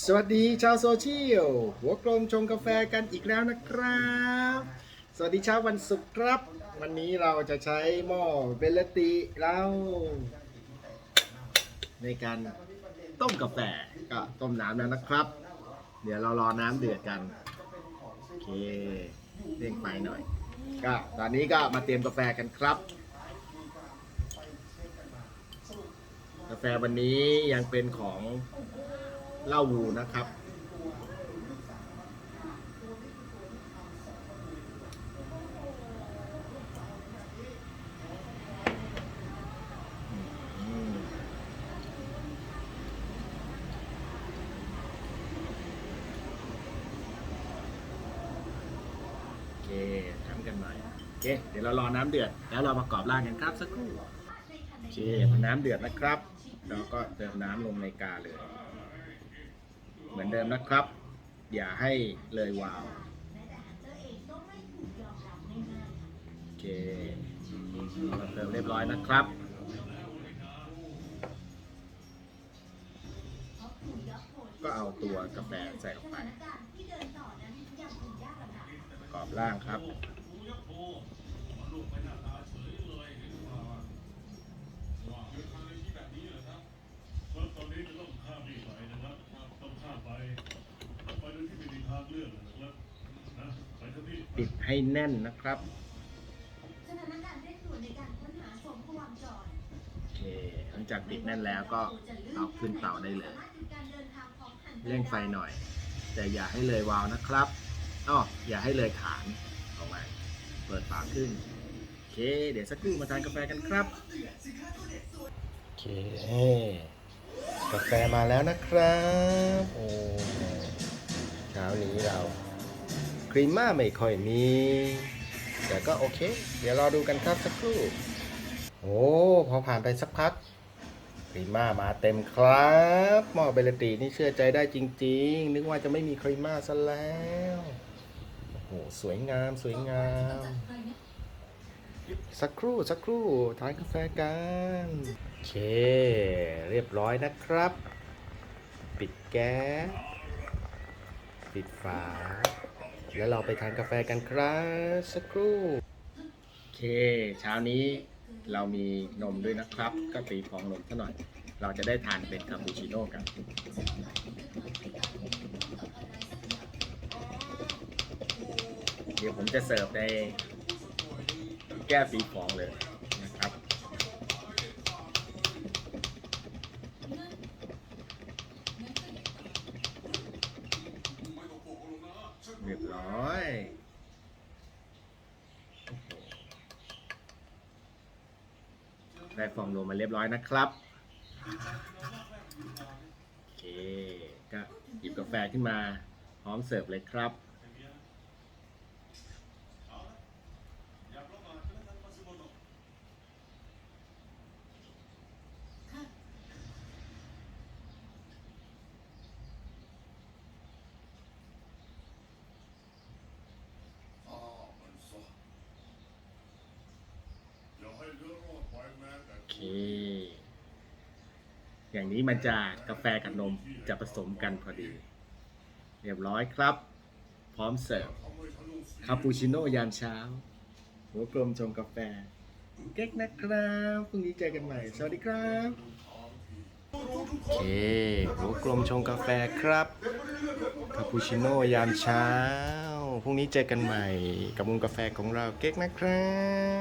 สวัสดีชาวโซเชียลหัวกลมชงกาแฟกันอีกแล้วนะครับ สวัสดีเช้าวันศุกร์ครับ วันนี้เราจะใช้หม้อเบลติเราในการต้มกาแฟก็ต้มน้ำแล้วนะครับ เดี๋ยวเรารอน้ำเดือดกัน โอเคเร่งไฟหน่อย ก็ตอนนี้ก็มาเตรียมกาแฟกันครับ กาแฟวันนี้ยังเป็นของ เล้าวูนะครับ โอเคทำกันหน่อยโอเค เดี๋ยวเรารอน้ำเดือด แล้วเราประกอบร่างกันครับสักครู่โอเคพอน้ำเดือดนะครับ เราก็เติมน้ำลงในกาเลย เหมือนเดิมนะครับ อย่าให้เลยวาวโอเคเราเติมเรียบร้อยนะครับก็เอาตัวกาแฟใส่ลงไปปรอบร่างครับ ปเท่าที่ปิดให้แน่นนะครับสถานการณ์เร่งด่วนในการค้นหาสมภวังจรโอเคหลังจากปิดแน่นแล้วก็เอาขึ้นเตาได้เลย เร่งไฟหน่อย แต่อย่าให้เลยวาล์วนะครับอ้ออย่าให้เลยฐานออกมาเปิดฝาขึ้นโอเค เดี๋ยวสักครู่มาทานกาแฟกันครับโอเคกาแฟมาแล้วนะครับโอ้เช้านี้เรา ครีมม่าไม่ค่อยมี แต่ก็โอเค เดี๋ยวรอดูกันครับสักครู่ โอ้พอผ่านไปสักพักครีมม่ามาเต็มครับหม้อเบลตีนี่เชื่อใจได้จริง ๆ นึกว่าจะไม่มีครีมม่าซะแล้วโอ้โหสวยงามสวยงาม สักครู่สักครู่ทานกาแฟกันโอเค เรียบร้อยนะครับ ปิดแก๊สปิดฝา แล้วเราไปทานกาแฟกันครับสักครู่โอเค เช้านี้เรามีนมด้วยนะครับ ก็ตีฟองนมซะหน่อย เราจะได้ทานเป็นคาปูชิโน่กันเดี๋ยวผมจะเสิร์ฟในแก้วตีฟองเลยนะครับ เรียบร้อย ได้ฟองนมมาเรียบร้อยนะครับ โอเค ก็หยิบกาแฟขึ้นมา พร้อมเสิร์ฟเลยครับ อย่าให้เรือรอดไปแม้แต่ โอเค อย่างนี้มันจะกาแฟกับนมจะผสมกันพอดี เรียบร้อยครับ พร้อมเสิร์ฟคาปูชิโน่ยามเช้า หัวกลมชงกาแฟ เก๊กนะครับพรุ่งนี้เจอกันใหม่ สวัสดีครับโอเคหัวกลมชงกาแฟครับคาปูชิโน่ยามเช้าพรุ่งนี้เจอกันใหม่กับมุมกาแฟของเราเก๊กนะครับ